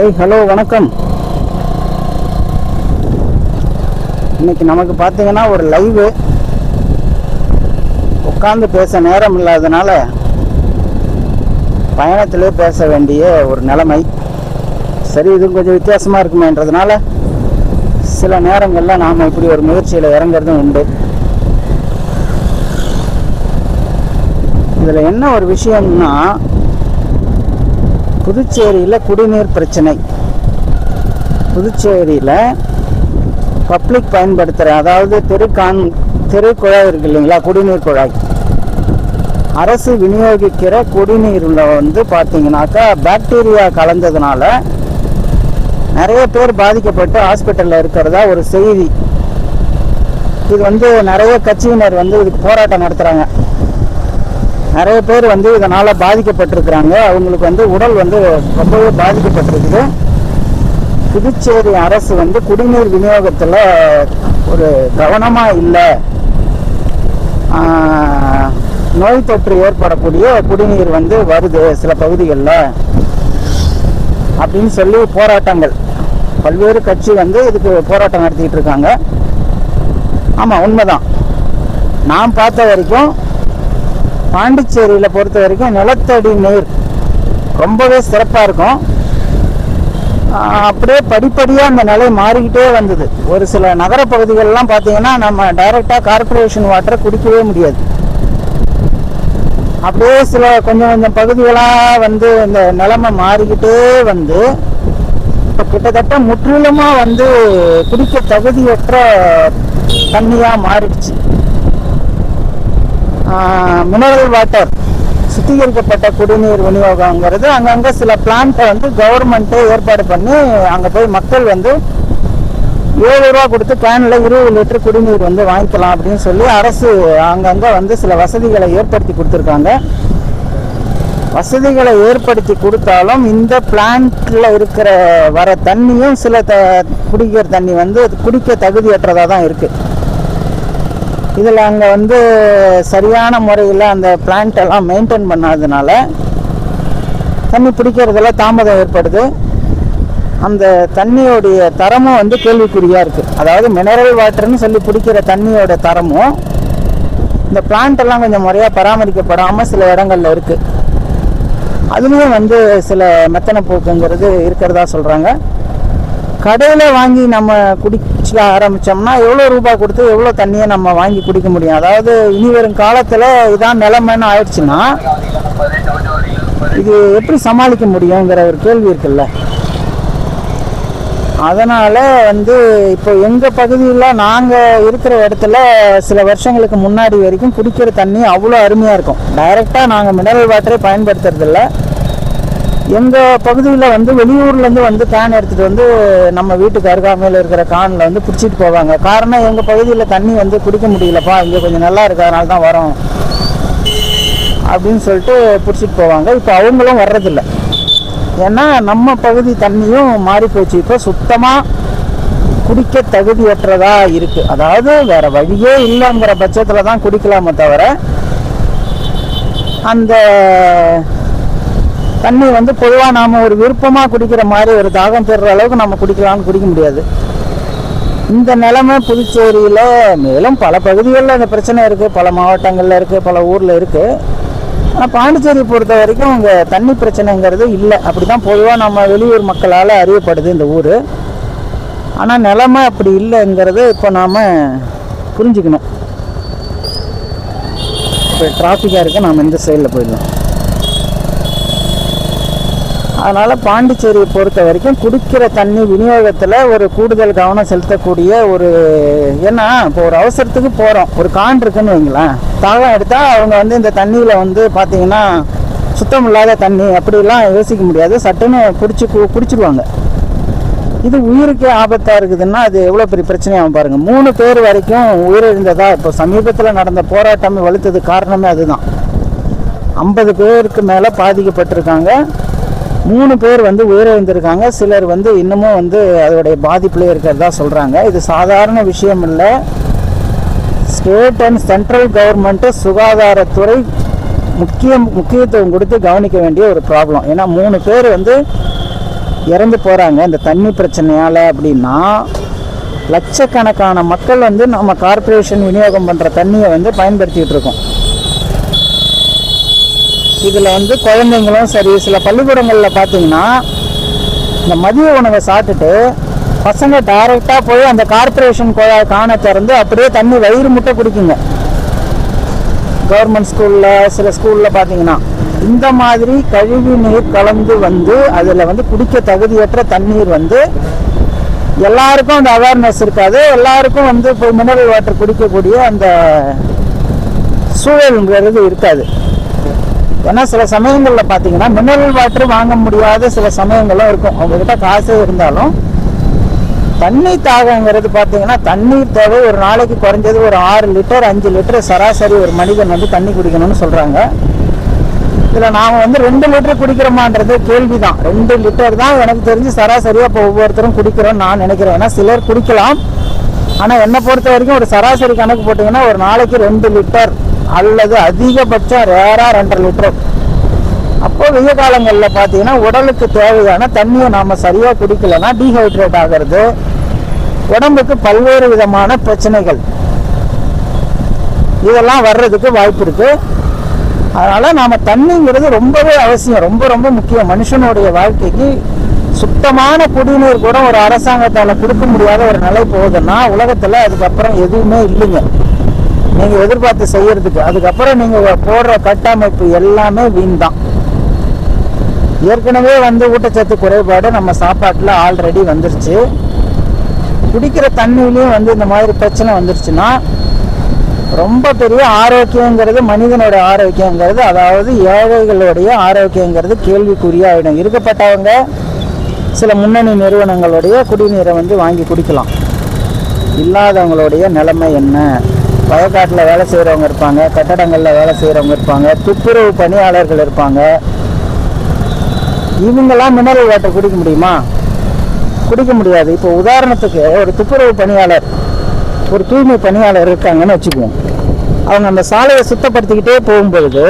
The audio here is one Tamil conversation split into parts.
ஹாய் ஹலோ வணக்கம். இன்னைக்கு நமக்கு பார்த்தீங்கன்னா ஒரு லைவு உட்காந்து பேச நேரம் இல்லாதனால பயணத்திலே பேச வேண்டிய ஒரு நிலைமை. சரி இது கொஞ்சம் வித்தியாசமாக இருக்குமேன்றதுனால சில நேரங்களில் நாம் இப்படி ஒரு முயற்சியில் இறங்குறதும் உண்டு. இதில் என்ன ஒரு விஷயம்னா புதுச்சேரியில் குடிநீர் பிரச்சனை. புதுச்சேரியில் பப்ளிக் பயன்படுத்துகிற அதாவது தெருக்கான் தெரு குழாய் இருக்கு இல்லைங்களா குடிநீர் குழாய். அரசு விநியோகிக்கிற குடிநீரில் வந்து பார்த்தீங்கன்னாக்கா பாக்டீரியா கலந்ததுனால நிறைய பேர் பாதிக்கப்பட்டு ஹாஸ்பிட்டலில் இருக்கிறதா ஒரு செய்தி. இது வந்து நிறைய கட்சியினர் வந்து இதுக்கு போராட்டம் நடத்துகிறாங்க நிறைய பேர் வந்து இதனால் பாதிக்கப்பட்டிருக்கிறாங்க. அவங்களுக்கு வந்து உடல் வந்து ரொம்பவே பாதிக்கப்பட்டிருக்குது. புதுச்சேரி அரசு வந்து குடிநீர் விநியோகத்தில் ஒரு கவனமாக இல்லை. நோய் தொற்று ஏற்படக்கூடிய குடிநீர் வந்து வருது சில பகுதிகளில். அப்படின்னு சொல்லி போராட்டங்கள். பல்வேறு கட்சி வந்து இதுக்கு போராட்டம் நடத்திக்கிட்டு இருக்காங்க. ஆமாம் உண்மைதான். நான் பார்த்த வரைக்கும் பாண்டிச்சேரியில் பொறுத்த வரைக்கும் நிலத்தடி நீர் ரொம்பவே சிறப்பாக இருக்கும். அப்படியே படிப்படியாக அந்த நிலை மாறிக்கிட்டே வந்தது. ஒரு சில நகர பகுதிகளெலாம் பார்த்தீங்கன்னா நம்ம டைரெக்டாக கார்ப்பரேஷன் வாட்டரை குடிக்கவே முடியாது. அப்படியே சில கொஞ்சம் கொஞ்சம் பகுதிகளாக வந்து இந்த நிலைமை மாறிக்கிட்டே வந்து இப்போ கிட்டத்தட்ட முற்றிலுமாக வந்து குடிக்க தகுதியற்ற தண்ணியாக மாறிடுச்சு. மினரல் வாட்டர் சுத்திகரிக்கப்பட்ட குடிநீர் விநியோகங்கிறது. அங்கங்கே சில பிளான்ட்டை வந்து கவர்மெண்ட்டே ஏற்பாடு பண்ணி அங்கே போய் மக்கள் வந்து ஏழு ரூபா கொடுத்து கேனில் இருபது லிட்டர் குடிநீர் வந்து வாங்கிக்கலாம் அப்படின்னு சொல்லி அரசு அங்கங்கே வந்து சில வசதிகளை ஏற்படுத்தி கொடுத்துருக்காங்க. வசதிகளை ஏற்படுத்தி கொடுத்தாலும் இந்த பிளான்ட்டில் இருக்கிற வர தண்ணியும் சில த குடிக்கிற தண்ணி வந்து குடிக்க தகுதியற்றதாக தான் இருக்குது இதில் அங்கே வந்து சரியான முறையில் அந்த பிளான்ட் எல்லாம் மெயின்டைன் பண்ணாததுனால தண்ணி பிடிக்கிறதுல தாமதம் ஏற்படுது. அந்த தண்ணியோடைய தரமும் வந்து கேள்விக்குறியாக இருக்குது அதாவது மினரல் வாட்டர்னு சொல்லி பிடிக்கிற தண்ணியோட தரமும் இந்த பிளான்ட் எல்லாம் கொஞ்சம் முறையாக பராமரிக்கப்படாமல் சில இடங்களில் இருக்குது அதுலேயும் வந்து சில மெத்தனை போக்குங்கிறது இருக்கிறதா சொல்கிறாங்க கடையில் வாங்கி நம்ம குடிக்க ஆரம்பித்தோம்னா எவ்வளோ ரூபாய் கொடுத்து எவ்வளோ தண்ணியை நம்ம வாங்கி குடிக்க முடியும்? அதாவது இனி வரும் காலத்தில் இதான் நிலைமைன்னு ஆயிடுச்சுன்னா இது எப்படி சமாளிக்க முடியுங்கிற ஒரு கேள்வி இருக்குல்ல. அதனால் வந்து இப்போ எங்கள் பகுதியில் நாங்கள் இருக்கிற இடத்துல சில வருஷங்களுக்கு முன்னாடி வரைக்கும் குடிக்கிற தண்ணி அவ்வளோ அருமையாக இருக்கும். டைரெக்டாக நாங்கள் மினரல் வாட்டரே பயன்படுத்துறதில்லை. எங்கள் பகுதியில் வந்து வெளியூர்லேருந்து வந்து கேன் எடுத்துகிட்டு வந்து நம்ம வீட்டுக்கு அருகாமையில் இருக்கிற கானில் வந்து பிடிச்சிட்டு போவாங்க. காரணம் எங்கள் பகுதியில் தண்ணி வந்து குடிக்க முடியலப்பா. இங்கே கொஞ்சம் நல்லா இருக்கிறதுனால தான் வரோம். அப்படின்னு சொல்லிட்டு பிடிச்சிட்டு போவாங்க. இப்போ அவங்களும் வர்றதில்ல. ஏன்னா நம்ம பகுதி தண்ணியும் மாறி போச்சு. இப்போ சுத்தமாக குடிக்க தகுதியற்றதாக இருக்குது அதாவது வேறு வழியே இல்லைங்கிற பட்சத்தில் தான் குடிக்கலாமே தவிர அந்த தண்ணி வந்து பொதுவாக நாம் ஒரு விருப்பமாக குடிக்கிற மாதிரி ஒரு தாகம் பெறுற அளவுக்கு நம்ம குடிக்கலாம்னு குடிக்க முடியாது. இந்த நிலைமை புதுச்சேரியில் மேலும் பல பகுதிகளில் அந்த பிரச்சனை இருக்குது பல மாவட்டங்களில் இருக்குது பல ஊரில் இருக்குது ஆனால் பாண்டிச்சேரி பொறுத்த வரைக்கும் இங்கே தண்ணி பிரச்சனைங்கிறது இல்லை. அப்படி தான் பொதுவாக நம்ம வெளியூர் மக்களால் அறியப்படுது இந்த ஊர். ஆனால் நிலமை அப்படி இல்லைங்கிறது இப்போ நாம் புரிஞ்சுக்கணும். இப்போ டிராஃபிக்காக இருக்க நாம் இந்த சைடில் போயிடலாம். அதனால் பாண்டிச்சேரியை பொறுத்த வரைக்கும் குடிக்கிற தண்ணி விநியோகத்தில் ஒரு கூடுதல் கவனம் செலுத்தக்கூடிய ஒரு ஏன்னா இப்போ ஒரு அவசரத்துக்கு போகிறோம் ஒரு கான் இருக்குன்னு வைங்களேன். தாகம் எடுத்தால் அவங்க வந்து இந்த தண்ணியில் வந்து பார்த்தீங்கன்னா சுத்தம் இல்லாத தண்ணி அப்படிலாம் யோசிக்க முடியாது. சட்டுன்னு குடிச்சு கு- இது உயிருக்கே ஆபத்தாக இருக்குதுன்னா அது எவ்வளோ பெரிய பிரச்சனையாகும் பாருங்கள் மூணு பேர் வரைக்கும் உயிரிழந்ததா இப்போ சமீபத்தில் நடந்த போராட்டமே வலுத்தது காரணமே அதுதான். ஐம்பது பேருக்கு மேலே பாதிக்கப்பட்டிருக்காங்க. மூணு பேர் வந்து உயிரிழந்திருக்காங்க சிலர் வந்து இன்னமும் வந்து அதோடைய பாதிப்பில் இருக்கிறதா சொல்கிறாங்க இது சாதாரண விஷயம் இல்லை. ஸ்டேட் அண்ட் சென்ட்ரல் கவர்மெண்ட்டு சுகாதாரத்துறை முக்கிய முக்கியத்துவம் கொடுத்து கவனிக்க வேண்டிய ஒரு ப்ராப்ளம். ஏன்னா மூணு பேர் வந்து இறந்து போகிறாங்க இந்த தண்ணி பிரச்சனையால் அப்படின்னா லட்சக்கணக்கான மக்கள் வந்து நம்ம கார்ப்பரேஷன் விநியோகம் பண்ணுற தண்ணியை வந்து பயன்படுத்திகிட்டு இருக்கோம். இதில் வந்து குழந்தைங்களும் சரி சில பள்ளிக்கூடங்களில் பார்த்தீங்கன்னா இந்த மதிய உணவை சாப்பிட்டுட்டு பசங்க டைரெக்டாக போய் அந்த கார்ப்பரேஷன் குழாய் காண திறந்து அப்படியே தண்ணி வயிறு முட்டை குடிக்குங்க. கவர்மெண்ட் ஸ்கூலில் சில ஸ்கூலில் பார்த்தீங்கன்னா இந்த மாதிரி கழிவு நீர் கலந்து வந்து அதில் வந்து குடிக்க தகுதியற்ற தண்ணீர் வந்து எல்லாருக்கும் அந்த அவேர்னஸ் இருக்காது. எல்லாருக்கும் வந்து இப்போ மினரல் வாட்டர் குடிக்கக்கூடிய அந்த சூழல்ங்கிறது இருக்காது. ஏன்னா சில சமயங்களில் பார்த்தீங்கன்னா மினரல் வாட்டர் வாங்க முடியாத சில சமயங்களும் இருக்கும். அவங்கக்கிட்ட காசே இருந்தாலும் தண்ணி தாகங்கிறது பார்த்தீங்கன்னா தண்ணீர் தேவை. ஒரு நாளைக்கு குறைஞ்சது ஒரு ஆறு லிட்டர் அஞ்சு லிட்டர் சராசரி ஒரு மனிதன் வந்து தண்ணி குடிக்கணும்னு சொல்கிறாங்க இதில் நாம் வந்து ரெண்டு லிட்டர் குடிக்கிறோமான்றது கேள்வி தான் ரெண்டு லிட்டர் தான் எனக்கு தெரிஞ்சு சராசரியாக இப்போ ஒவ்வொருத்தரும் குடிக்கிறோம் நான் நினைக்கிறேன். ஏன்னா சிலர் குடிக்கலாம். ஆனால் என்னை பொறுத்த வரைக்கும் ஒரு சராசரி கணக்கு போட்டிங்கன்னா ஒரு நாளைக்கு ரெண்டு லிட்டர் அல்லது அதிகபட்சம் ரேராக ரெண்டரை லிட்டர். அப்போ வெய்ய காலங்களில் பார்த்தீங்கன்னா உடலுக்கு தேவையான தண்ணியை நாம் சரியாக குடிக்கலைன்னா டீஹைட்ரேட் ஆகிறது. உடம்புக்கு பல்வேறு விதமான பிரச்சனைகள். இதெல்லாம் வர்றதுக்கு வாய்ப்பு இருக்கு. அதனால நாம தண்ணிங்கிறது ரொம்பவே அவசியம். ரொம்ப ரொம்ப முக்கியம். மனுஷனுடைய வாழ்க்கைக்கு சுத்தமான குடிநீர் கூட ஒரு அரசாங்கத்தால கொடுக்க முடியாத ஒரு நிலை போகுதுன்னா உலகத்துல அதுக்கப்புறம் எதுவுமே இல்லைங்க. நீங்க எதிர்பார்த்து செய்யறதுக்கு அதுக்கப்புறம் நீங்க போடுற கட்டமைப்பு எல்லாமே வீண் தான். ஏற்கனவே வந்து ஊட்டச்சத்து குறைபாடு நம்ம சாப்பாட்டில் ஆல்ரெடி வந்துருச்சு. குடிக்கிற தண்ணியிலையும் வந்து இந்த மாதிரி பிரச்சனை வந்துருச்சுன்னா ரொம்ப பெரிய ஆரோக்கியங்கிறது மனிதனோட ஆரோக்கியங்கிறது அதாவது ஏழைகளுடைய ஆரோக்கியங்கிறது கேள்விக்குறியாயிடும் இருக்கப்பட்டவங்க சில முன்னணி நிறுவனங்களுடைய குடிநீரை வந்து வாங்கி குடிக்கலாம். இல்லாதவங்களுடைய நிலைமை என்ன? வயக்காட்டில் வேலை செய்கிறவங்க இருப்பாங்க கட்டடங்களில் வேலை செய்கிறவங்க இருப்பாங்க துப்புரவு பணியாளர்கள் இருப்பாங்க. இவங்கெல்லாம் மினரல் வாட்டர் குடிக்க முடியுமா? குடிக்க முடியாது. இப்போ உதாரணத்துக்கு ஒரு துப்புரவு பணியாளர் ஒரு தூய்மை பணியாளர் இருக்காங்கன்னு வச்சுக்குவோம். அவங்க அந்த சாலையை சுத்தப்படுத்திக்கிட்டே போகும்பொழுது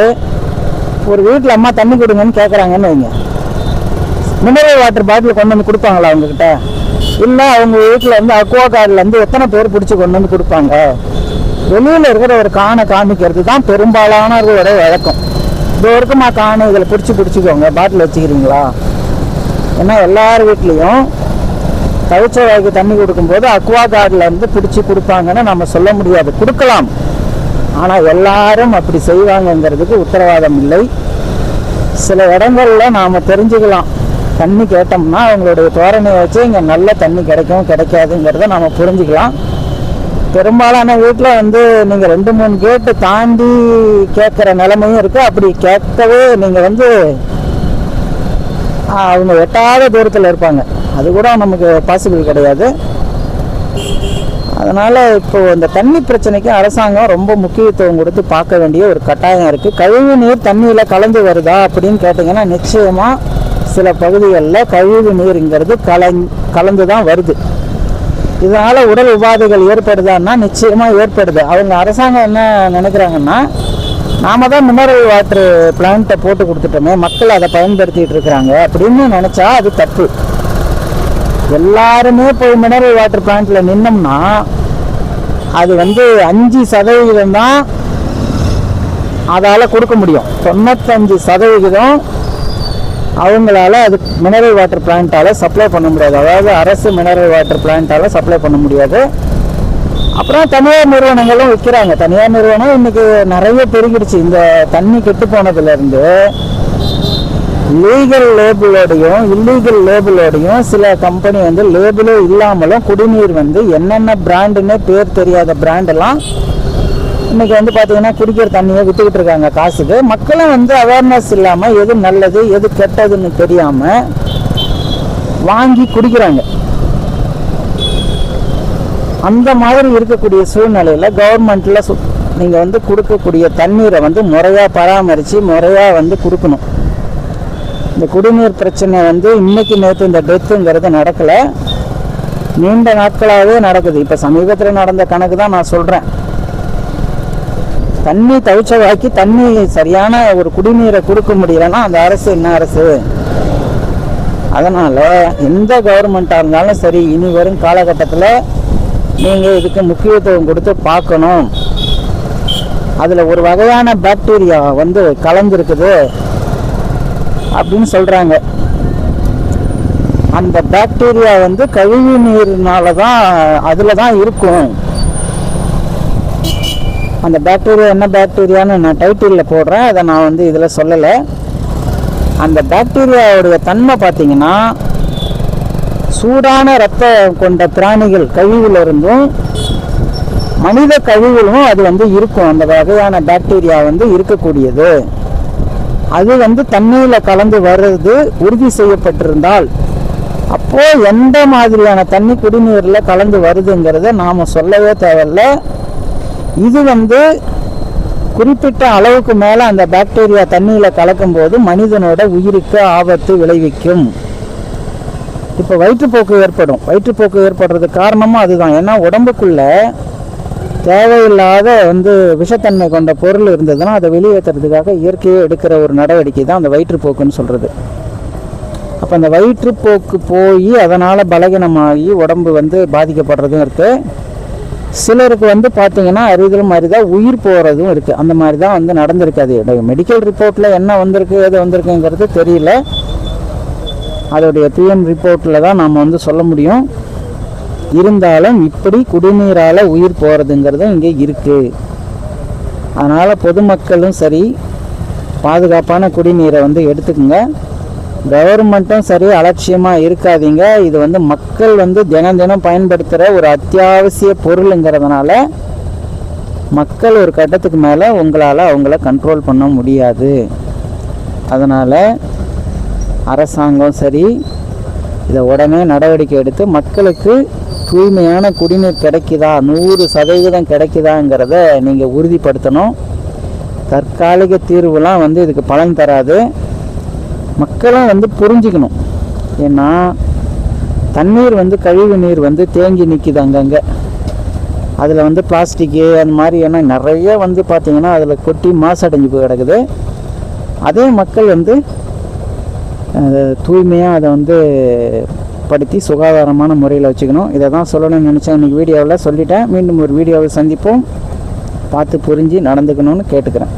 ஒரு வீட்டில் அம்மா தண்ணி கொடுங்கன்னு கேட்குறாங்கன்னு வைங்க. மினரல் வாட்டர் பாட்டில் கொண்டு வந்து கொடுப்பாங்களா அவங்கக்கிட்ட இல்லை அவங்க வீட்டில் வந்து அக்வா கார்ட்லேருந்து எத்தனை பேர் பிடிச்சி கொண்டு வந்து கொடுப்பாங்க? வெளியில் இருக்கிற ஒரு காணை காமிக்கிறது தான் பெரும்பாலானவர்களோட வழக்கம். இது இருக்குமா காணை இதில் பிடிச்சி பிடிச்சிக்கோங்க. பாட்டில் வச்சுக்கிறீங்களா? ஏன்னா எல்லார் வீட்லேயும் கவிச்ச வாய்க்கு தண்ணி கொடுக்கும்போது அக்வா கார்டில் இருந்து பிடிச்சி கொடுப்பாங்கன்னு நம்ம சொல்ல முடியாது. கொடுக்கலாம். ஆனால் எல்லாரும் அப்படி செய்வாங்கங்கிறதுக்கு உத்தரவாதம் இல்லை. சில இடங்களில் நாம் தெரிஞ்சுக்கலாம். தண்ணி கேட்டோம்னா அவங்களுடைய தோரணையை வச்சு இங்கே நல்ல தண்ணி கிடைக்கும் கிடைக்காதுங்கிறத நாம் புரிஞ்சுக்கலாம். பெரும்பாலான வீட்டில் வந்து நீங்கள் ரெண்டு மூணு கேட்டு தாண்டி கேட்குற நிலைமையும் இருக்குது அப்படி கேட்கவே நீங்கள் வந்து அவங்க எட்டாத தூரத்தில் இருப்பாங்க. அது கூட நமக்கு பாசிபிள் கிடையாது. அதனால் இப்போ இந்த தண்ணி பிரச்சனைக்கு அரசாங்கம் ரொம்ப முக்கியத்துவம் கொடுத்து பார்க்க வேண்டிய ஒரு கட்டாயம் இருக்குது கழிவு நீர் தண்ணியில் கலந்து வருதா அப்படின்னு கேட்டிங்கன்னா நிச்சயமாக சில பகுதிகளில் கழிவு நீருங்கிறது கலந் கலந்து தான் வருது. இதனால் உடல் உபாதைகள் ஏற்படுதான்னா நிச்சயமாக ஏற்படுது. அவங்க அரசாங்கம் என்ன நினைக்கிறாங்கன்னா நாம தான் மினரல் வாட்டர் பிளான்ட்டை போட்டு கொடுத்துட்டோமே மக்கள் அதை பயன்படுத்திட்டு இருக்கிறாங்க அப்படின்னு நினச்சா அது தப்பு. எல்லாருமே போய் மினரல் வாட்டர் பிளான்ட்டில் நின்னோம்னா அது வந்து அஞ்சு சதவிகிதம் தான் அதால் கொடுக்க முடியும். தொண்ணூத்தஞ்சு சதவிகிதம் அவங்களால அது மினரல் வாட்டர் பிளான்ட்டால் சப்ளை பண்ண முடியாது. அதாவது அரசு மினரல் வாட்டர் பிளான்ட்டால் சப்ளை பண்ண முடியாது. அப்புறம் தனியார் நிறுவனங்களும் விற்கிறாங்க தனியார் நிறுவனம் இன்னைக்கு நிறைய பெருகிடுச்சு. இந்த தண்ணி கெட்டு போனதுலேருந்து லீகல் லேபிளோடையும் இல்லீகல் லேபிளோடையும் சில கம்பெனி வந்து லேபிளே இல்லாமலும் குடிநீர் வந்து என்னென்ன பிராண்டுன்னே பேர் தெரியாத பிராண்டெல்லாம் இன்னைக்கு வந்து பார்த்தீங்கன்னா குடிக்கிற தண்ணியை வித்துக்கிட்டு இருக்காங்க காசுக்கு. மக்களும் வந்து அவேர்னஸ் இல்லாமல் எது நல்லது எது கெட்டதுன்னு தெரியாமல் வாங்கி குடிக்கிறாங்க. அந்த மாதிரி இருக்கக்கூடிய சூழ்நிலையில் கவர்மெண்ட்டில் சு நீங்கள் வந்து கொடுக்கக்கூடிய தண்ணீரை வந்து முறையாக பராமரித்து முறையாக வந்து கொடுக்கணும். இந்த குடிநீர் பிரச்சனை வந்து இன்னைக்கு நேற்று இந்த டெத்துங்கிறது நடக்கலை. நீண்ட நாட்களாகவே நடக்குது. இப்போ சமீபத்தில் நடந்த கணக்கு தான் நான் சொல்கிறேன் தண்ணி தவிச்சவாக்கி தண்ணி சரியான ஒரு குடிநீரை கொடுக்க முடியலன்னா அந்த அரசு என்ன அரசு? அதனால் எந்த கவர்மெண்ட்டாக இருந்தாலும் சரி இனி வரும் காலகட்டத்தில் நீங்கள் இதுக்கு முக்கியத்துவம் கொடுத்து பார்க்கணும். அதில் ஒரு வகையான பாக்டீரியா வந்து கலந்துருக்குது அப்படின்னு சொல்கிறாங்க அந்த பாக்டீரியா வந்து கழிவு நீர்னால தான் அதில் தான் இருக்கும். அந்த பாக்டீரியா என்ன பாக்டீரியான்னு நான் டைட்டிலில் போடுறேன். அதை நான் வந்து இதில் சொல்லலை. அந்த பாக்டீரியாவுடைய தன்மை பார்த்தீங்கன்னா சூடான ரத்தம் கொண்ட பிராணிகள் கழிவுல இருந்தும் மனித கழிவுகளும் அது வந்து இருக்கும். அந்த வகையான பாக்டீரியா வந்து இருக்கக்கூடியது. அது வந்து தண்ணியில் கலந்து வர்றது உறுதி செய்யப்பட்டிருந்தால் அப்போது எந்த மாதிரியான தண்ணி குடிநீரில் கலந்து வருதுங்கிறத நாம் சொல்லவே தேவையில்லை. இது வந்து குறிப்பிட்ட அளவுக்கு மேலே அந்த பாக்டீரியா தண்ணியில் கலக்கும்போது மனிதனோட உயிருக்கு ஆபத்து விளைவிக்கும். இப்போ வயிற்றுப்போக்கு ஏற்படும். வயிற்றுப்போக்கு ஏற்படுறதுக்கு காரணமும் அதுதான். ஏன்னா உடம்புக்குள்ள தேவையில்லாத வந்து விஷத்தன்மை கொண்ட பொருள் இருந்ததுன்னா அதை வெளியேற்றுறதுக்காக இயற்கையை எடுக்கிற ஒரு நடவடிக்கை தான் அந்த வயிற்றுப்போக்குன்னு சொல்கிறது அப்போ அந்த வயிற்றுப்போக்கு போய் அதனால் பலகீனமாகி உடம்பு வந்து பாதிக்கப்படுறதும் இருக்குது சிலருக்கு வந்து பார்த்தீங்கன்னா மாதிரி தான் உயிர் போகிறதும் இருக்குது அந்த மாதிரி தான் வந்து நடந்திருக்கு அது. மெடிக்கல் ரிப்போர்ட்டில் என்ன வந்திருக்கு எது வந்திருக்குங்கிறது தெரியல. அதோடைய பிஎம் ரிப்போர்ட்டில் தான் நாம் வந்து சொல்ல முடியும். இருந்தாலும் இப்படி குடிநீரால் உயிர் போகிறதுங்கிறது இங்கே இருக்குது அதனால் பொதுமக்களும் சரி பாதுகாப்பான குடிநீரை வந்து எடுத்துக்கோங்க. கவர்மெண்ட்டும் சரி அலட்சியமாக இருக்காதீங்க. இது வந்து மக்கள் வந்து தினம் தினம் பயன்படுத்துகிற ஒரு அத்தியாவசிய பொருளுங்கிறதுனால மக்கள் ஒரு கட்டத்துக்கு மேலே உங்களால் அவங்கள கண்ட்ரோல் பண்ண முடியாது. அதனால் அரசாங்கம் சரி இதை உடனே நடவடிக்கை எடுத்து மக்களுக்கு தூய்மையான குடிநீர் கிடைக்குதா நூறு சதவீதம் கிடைக்குதாங்கிறத நீங்கள் உறுதிப்படுத்தணும். தற்காலிக தீர்வுலாம் வந்து இதுக்கு பலன் தராது. மக்களும் வந்து புரிஞ்சுக்கணும். ஏன்னா தண்ணீர் வந்து கழிவு நீர் வந்து தேங்கி நிற்கிது அங்கங்கே. அதில் வந்து பிளாஸ்டிக்கு அந்த மாதிரி ஏன்னா நிறைய வந்து பார்த்திங்கன்னா அதில் கொட்டி மாசடைஞ்சு போய் கிடக்குது. அதே மக்கள் வந்து தூய்மையாக அதை வந்து படுத்தி சுகாதாரமான முறையில் வச்சுக்கணும். இதை தான் சொல்லணும்னு நினச்சேன். இன்றைக்கி வீடியோவில் சொல்லிட்டேன். மீண்டும் ஒரு வீடியோவில் சந்திப்போம். பார்த்து புரிஞ்சு நடந்துக்கணும்னு கேட்டுக்கிறேன்.